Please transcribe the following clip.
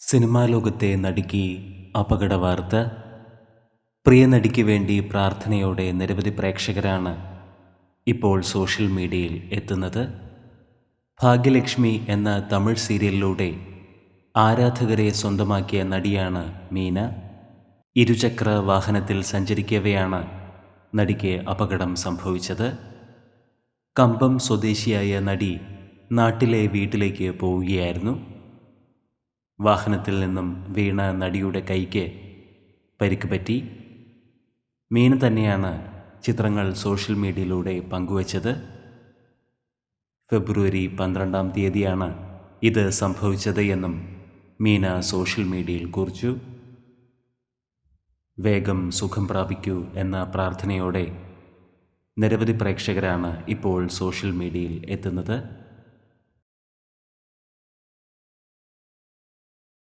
Cinema ലോകത്തെ നടിക്ക് അപകട വാർത്ത പ്രിയ നടിക്ക് വേണ്ടി പ്രാർത്ഥനയോടെ നിരവധി പ്രേക്ഷകരാണ് ഇപ്പോൾ സോഷ്യൽ മീഡിയയിൽ എത്തുന്നത്. ഭാഗ്യലക്ഷ്മി എന്ന തമിഴ് സീരിയലിലൂടെ ആരാധകരെ സ്വന്തമാക്കിയ നടിയാണ് മീന. ഇരുചക്ര വാഹനത്തിൽ സഞ്ചരിക്കവെയാണ് നടിക്ക് അപകടം സംഭവിച്ചത്. കമ്പം സ്വദേശിയായ നടി നാട്ടിലെ വീട്ടിലേക്ക് പോവുകയായിരുന്നു. വാഹനത്തിൽ നിന്നും വീണ നടിയുടെ കൈക്ക് പരിക്ക് പറ്റി. മീന തന്നെയാണ് ചിത്രങ്ങൾ സോഷ്യൽ മീഡിയയിലൂടെ പങ്കുവച്ചത്. ഫെബ്രുവരി പന്ത്രണ്ടാം തീയതിയാണ് ഇത് സംഭവിച്ചത് എന്നും മീന സോഷ്യൽ മീഡിയയിൽ കുറിച്ചു. വേഗം സുഖം പ്രാപിക്കൂ എന്ന പ്രാർത്ഥനയോടെ നിരവധി പ്രേക്ഷകരാണ് ഇപ്പോൾ സോഷ്യൽ മീഡിയയിൽ എത്തുന്നത്.